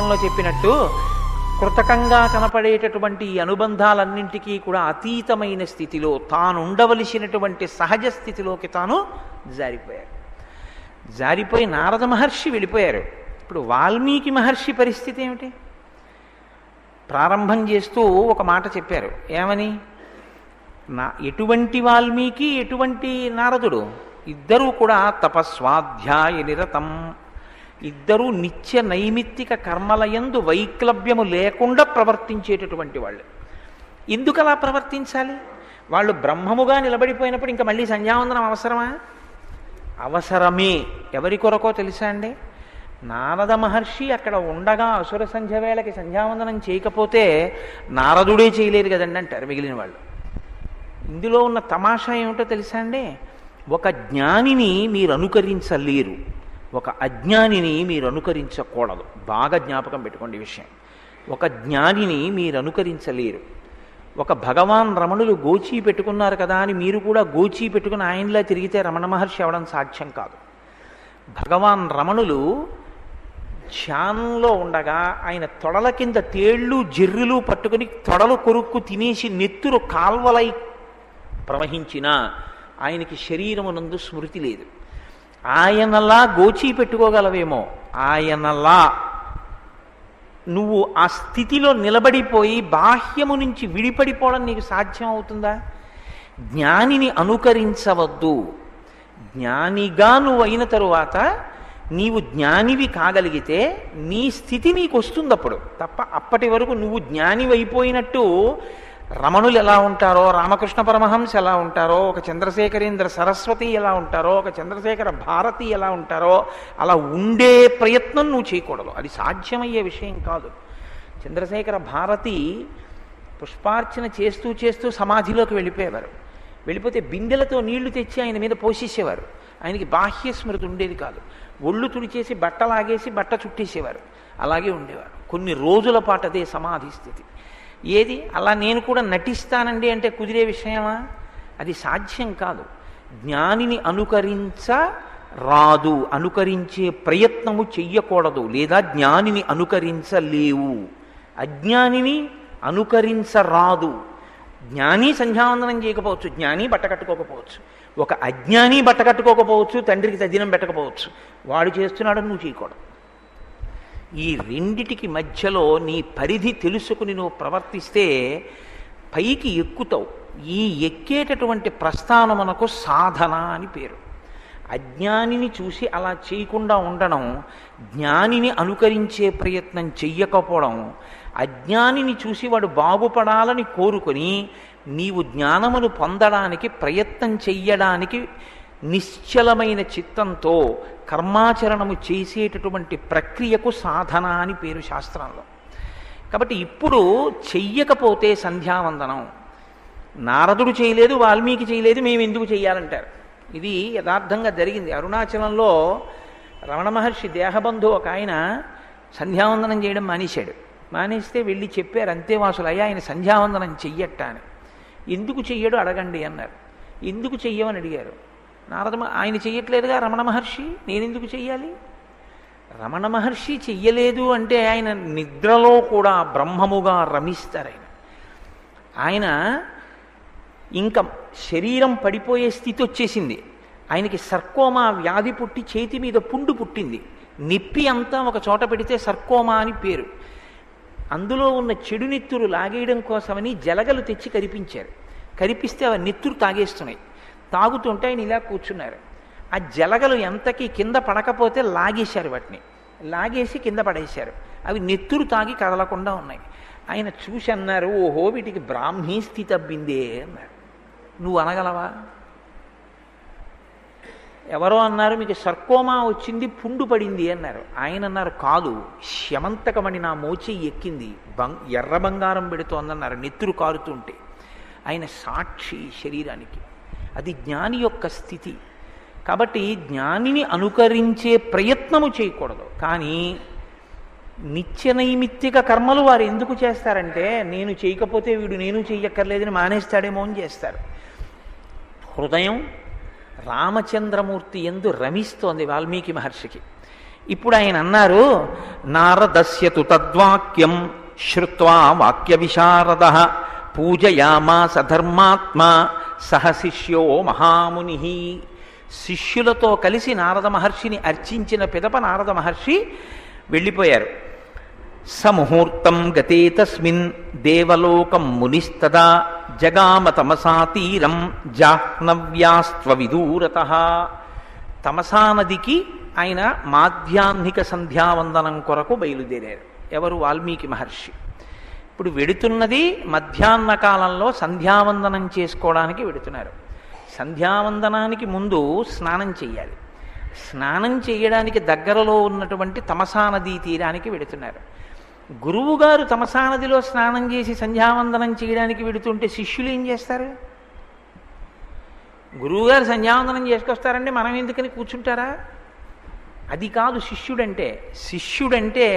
లో చెప్పినట్టు కృతకంగా కనపడేటటువంటి ఈ అనుబంధాలన్నింటికీ కూడా అతీతమైన స్థితిలో తాను ఉండవలసినటువంటి సహజ స్థితిలోకి తాను జారిపోయారు జారిపోయి నారద మహర్షి వెళ్ళిపోయారు. ఇప్పుడు వాల్మీకి మహర్షి పరిస్థితి ఏమిటి? ప్రారంభం చేస్తూ ఒక మాట చెప్పారు. ఏమని? నా ఎటువంటి వాల్మీకి ఎటువంటి నారదుడు? ఇద్దరూ కూడా తపస్వాధ్యాయ నిరతం. ఇద్దరూ నిత్య నైమిత్తిక కర్మలయందు వైక్లభ్యము లేకుండా ప్రవర్తించేటటువంటి వాళ్ళు. ఎందుకు అలా ప్రవర్తించాలి? వాళ్ళు బ్రహ్మముగా నిలబడిపోయినప్పుడు ఇంకా మళ్ళీ సంధ్యావందనం అవసరమా? అవసరమే. ఎవరి కొరకో తెలుసా అండి? నారద మహర్షి అక్కడ ఉండగా అసుర సంధ్య వేళకి సంధ్యావందనం చేయకపోతే నారదుడే చేయలేరు కదండి అంటారు మిగిలిన వాళ్ళు. ఇందులో ఉన్న తమాషా ఏమిటో తెలుసా అండి? ఒక జ్ఞానిని మీరు అనుకరించలేరు. ఒక అజ్ఞానిని మీరు అనుకరించకూడదు. బాగా జ్ఞాపకం పెట్టుకోండి విషయం. ఒక జ్ఞానిని మీరు అనుకరించలేరు. ఒక భగవాన్ రమణులు గోచీ పెట్టుకున్నారు కదా అని మీరు కూడా గోచీ పెట్టుకుని ఆయనలా తిరిగితే రమణ మహర్షి అవడం సాధ్యం కాదు. భగవాన్ రమణులు ధ్యానంలో ఉండగా ఆయన తొడల కింద తేళ్ళు జెర్రులు పట్టుకుని తొడలు కొరుక్కు తినేసి నెత్తురు కాల్వలై ప్రవహించిన ఆయనకి శరీరమునందు స్మృతి లేదు. ఆయనలా గోచి పెట్టుకోగలవేమో? ఆయనలా. నువ్వు ఆ స్థితిలో నిలబడిపోయి బాహ్యము నుంచి విడిపడిపోవడం నీకు సాధ్యం అవుతుందా జ్ఞానిని అనుకరించవద్దు. జ్ఞానిగా నువ్వు అయిన తరువాత నీవు జ్ఞానివి కాగలిగితే నీ స్థితి నీకు వస్తుంది అప్పుడు తప్ప అప్పటి వరకు నువ్వు జ్ఞానివైపోయినట్టు రమణులు ఎలా ఉంటారో రామకృష్ణ పరమహంస ఎలా ఉంటారో ఒక చంద్రశేఖరేంద్ర సరస్వతి ఎలా ఉంటారో ఒక చంద్రశేఖర భారతి ఎలా ఉంటారో అలా ఉండే ప్రయత్నం నువ్వు చేయకూడదు. అది సాధ్యమయ్యే విషయం కాదు. చంద్రశేఖర భారతి పుష్పార్చన చేస్తూ చేస్తూ సమాధిలోకి వెళ్ళిపోయేవారు. వెళ్ళిపోతే బిందెలతో నీళ్ళు తెచ్చి ఆయన మీద పోషించేవారు ఆయనకి బాహ్య స్మృతి ఉండేది కాదు. ఒళ్ళు తుడిచేసి బట్ట లాగేసి బట్ట చుట్టేసేవారు. అలాగే ఉండేవారు. కొన్ని రోజుల పాటు అదే సమాధి స్థితి. ఏది? అలా నేను కూడా నటిస్తానండి అంటే కుదిరే విషయమా? అది సాధ్యం కాదు. జ్ఞానిని అనుకరించ రాదు. అనుకరించే ప్రయత్నము చెయ్యకూడదు. లేదా జ్ఞానిని అనుకరించలేవు. అజ్ఞానిని అనుకరించరాదు. జ్ఞాని సంధ్యావందనం చేయకపోవచ్చు. జ్ఞాని బట్ట కట్టుకోకపోవచ్చు. ఒక అజ్ఞాని బట్ట కట్టుకోకపోవచ్చు. తండ్రికి తదినం పెట్టకపోవచ్చు. వాడు చేస్తున్నాడని నువ్వు చేయకూడదు. ఈ రెండిటికి మధ్యలో నీ పరిధి తెలుసుకుని నువ్వు ప్రవర్తిస్తే పైకి ఎక్కుతావు. ఈ ఎక్కేటటువంటి ప్రస్థానమునకు సాధన అని పేరు. అజ్ఞానిని చూసి అలా చేయకుండా ఉండడం జ్ఞానిని అనుకరించే ప్రయత్నం చెయ్యకపోవడం అజ్ఞానిని చూసి వాడు బాగుపడాలని కోరుకొని నీవు జ్ఞానమును పొందడానికి ప్రయత్నం చెయ్యడానికి నిశ్చలమైన చిత్తంతో కర్మాచరణము చేసేటటువంటి ప్రక్రియకు సాధన అని పేరు శాస్త్రంలో. కాబట్టి ఇప్పుడు చెయ్యకపోతే సంధ్యావందనం. నారదుడు చేయలేదు వాల్మీకి చేయలేదు మేము ఎందుకు చేయాలంటారు ఇది యథార్థంగా జరిగింది. అరుణాచలంలో రమణ మహర్షి దేహబంధు ఒక ఆయన సంధ్యావందనం చేయడం మానేశాడు. మానేస్తే వెళ్ళి చెప్పారు అంతేవాసులు అయ్యా ఆయన సంధ్యావందనం చెయ్యట్ట అని ఎందుకు చెయ్యడు? అడగండి అన్నారు. ఎందుకు చెయ్యమని అడిగారు? నారద ఆయన చెయ్యట్లేదుగా రమణ మహర్షి? నేనెందుకు చెయ్యాలి? రమణ మహర్షి చెయ్యలేదు అంటే ఆయన నిద్రలో కూడా బ్రహ్మముగా రమిస్తారు ఆయన. ఆయన ఇంకా శరీరం పడిపోయే స్థితి వచ్చేసింది. ఆయనకి సర్కోమా వ్యాధి పుట్టి చేతి మీద పుండు పుట్టింది. నిప్పి అంతా ఒక చోట పెడితే సర్కోమా అని పేరు. అందులో ఉన్న చెడు నెత్తురు లాగేయడం కోసమని జలగలు తెచ్చి కరిపించారు. కరిపిస్తే అవి నెత్తురు తాగేస్తున్నాయి. తాగుతుంటే ఆయన ఇలా కూర్చున్నారు. ఆ జలగలు ఎంతకి కింద పడకపోతే లాగేశారు వాటిని. లాగేసి కింద పడేశారు. అవి నెత్తురు తాగి కదలకుండా ఉన్నాయి. ఆయన చూసి అన్నారు ఓహో వీటికి బ్రాహ్మీ స్థితి అబ్బిందే అన్నారు. నువ్వు అనగలవా? ఎవరో అన్నారు మీకు సర్కోమా వచ్చింది పుండు పడింది అన్నారు. ఆయన అన్నారు కాదు శమంతకమని నా మోచి ఎక్కింది బంగ్ ఎర్ర బంగారం పెడుతోందన్నారు నెత్తురు కారుతుంటే. ఆయన సాక్షి శరీరానికి. అది జ్ఞాని యొక్క స్థితి. కాబట్టి జ్ఞానిని అనుకరించే ప్రయత్నము చేయకూడదు. కానీ నిత్య నైమిత్తిక కర్మలు వారు ఎందుకు చేస్తారంటే నేను చేయకపోతే వీడు నేను చెయ్యక్కర్లేదని మానేస్తాడేమో అని చేస్తారు. హృదయం రామచంద్రమూర్తి ఎందు రమిస్తోంది వాల్మీకి మహర్షికి. ఇప్పుడు ఆయన అన్నారు నారదస్యతు తద్వాక్యం శ్రుత్వా వాక్య విశారద పూజయామాస ధర్మాత్మ సహ శిష్యో మహాముని శిష్యులతో కలిసి నారద మహర్షిని అర్చించిన పిదప నారద మహర్షి వెళ్ళిపోయారు. సముహూర్తం గతే తస్మిన్ దేవలోకం మునిస్తదా జగామ తమసా తీరం జాహ్నవ్యాస్త్వ విదూరత తమసా నదికి ఆయన మాధ్యాహ్నిక సంధ్యావందనం కొరకు బయలుదేరారు. ఎవరు వాల్మీకి మహర్షి? ఇప్పుడు వెడుతున్నది మధ్యాహ్న కాలంలో సంధ్యావందనం చేసుకోవడానికి వెడుతున్నారు. సంధ్యావందనానికి ముందు స్నానం చేయాలి స్నానం చేయడానికి దగ్గరలో ఉన్నటువంటి తమసా నదీ తీరానికి వెడుతున్నారు. గురువుగారు తమసా నదిలో స్నానం చేసి సంధ్యావందనం చేయడానికి వెడుతుంటే శిష్యులు ఏం చేస్తారు? గురువుగారు సంధ్యావందనం చేసుకొస్తారంటే మనం ఎందుకని కూర్చుంటారా? అది కాదు శిష్యుడంటే. శిష్యుడంటే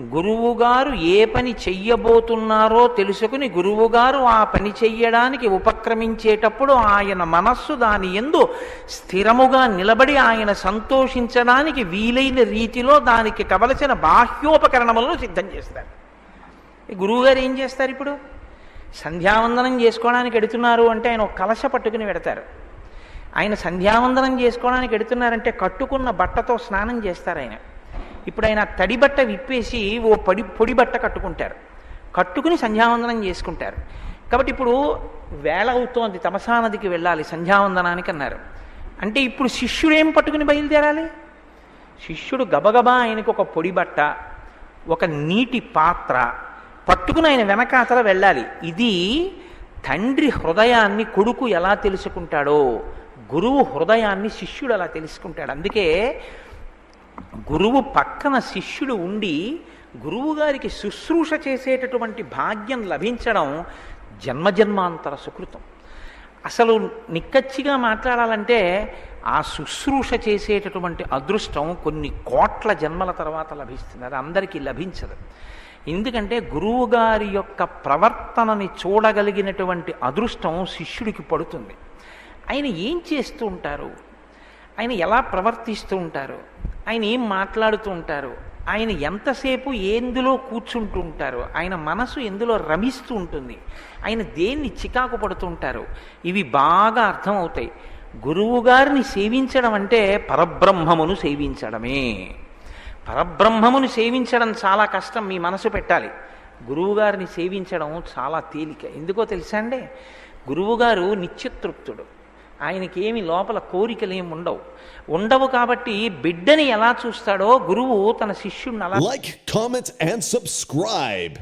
గురువుగారు ఏ పని చెయ్యబోతున్నారో తెలుసుకుని గురువుగారు ఆ పని చెయ్యడానికి ఉపక్రమించేటప్పుడు ఆయన మనస్సు దాని ఎందు స్థిరముగా నిలబడి ఆయన సంతోషించడానికి వీలైన రీతిలో దానికి కవలసిన బాహ్యోపకరణములను సిద్ధం చేస్తారు. గురువుగారు ఏం చేస్తారు ఇప్పుడు? సంధ్యావందనం చేసుకోవడానికి ఎడుతున్నారు అంటే ఆయన ఒక కలశ పట్టుకుని పెడతారు. ఆయన సంధ్యావందనం చేసుకోవడానికి ఎడుతున్నారంటే కట్టుకున్న బట్టతో స్నానం చేస్తారు ఆయన. ఇప్పుడు ఆయన తడి బట్ట విప్పేసి ఓ పడి పొడి బట్ట కట్టుకుంటారు. కట్టుకుని సంధ్యావందనం చేసుకుంటారు. కాబట్టి ఇప్పుడు వేళ అవుతోంది తమసా నదికి వెళ్ళాలి సంధ్యావందనానికి అన్నారు. అంటే ఇప్పుడు శిష్యుడు ఏం పట్టుకుని బయలుదేరాలి? శిష్యుడు గబగబా ఆయనకు ఒక పొడి బట్ట ఒక నీటి పాత్ర పట్టుకుని ఆయన వెనకాతల వెళ్ళాలి. ఇది తండ్రి హృదయాన్ని కొడుకు ఎలా తెలుసుకుంటాడో గురువు హృదయాన్ని శిష్యుడు అలా తెలుసుకుంటాడు. అందుకే గురువు పక్కన శిష్యుడు ఉండి గురువుగారికి శుశ్రూష చేసేటటువంటి భాగ్యం లభించడం జన్మజన్మాంతర సుకృతం. అసలు నిక్కచ్చిగా మాట్లాడాలంటే ఆ శుశ్రూష చేసేటటువంటి అదృష్టం కొన్ని కోట్ల జన్మల తర్వాత లభిస్తుంది. అది అందరికీ లభించదు. ఎందుకంటే గురువుగారి యొక్క ప్రవర్తనని చూడగలిగినటువంటి అదృష్టం శిష్యుడికి పడుతుంది. ఆయన ఏం చేస్తూ ఉంటారు? ఆయన ఎలా ప్రవర్తిస్తూ ఉంటారు? ఆయన ఏం మాట్లాడుతూ ఉంటారు? ఆయన ఎంతసేపు ఎందులో కూర్చుంటూ ఉంటారు ఆయన మనసు ఎందులో రమిస్తూ ఉంటుంది? ఆయన దేన్ని చికాకు పడుతూ ఉంటారు? ఇవి బాగా అర్థమవుతాయి. గురువుగారిని సేవించడం అంటే పరబ్రహ్మమును సేవించడమే. పరబ్రహ్మమును సేవించడం చాలా కష్టం మీ మనసు పెట్టాలి. గురువుగారిని సేవించడం చాలా తేలిక. ఎందుకో తెలుసా అండి? గురువుగారు నిత్యతృప్తుడు. ఆయనకేమి లోపల కోరికలు ఏమి ఉండవు. ఉండవు కాబట్టి బిడ్డని ఎలా చూస్తాడో గురువు తన శిష్యుడిని అలా లైక్ comment, అండ్ సబ్స్క్రైబ్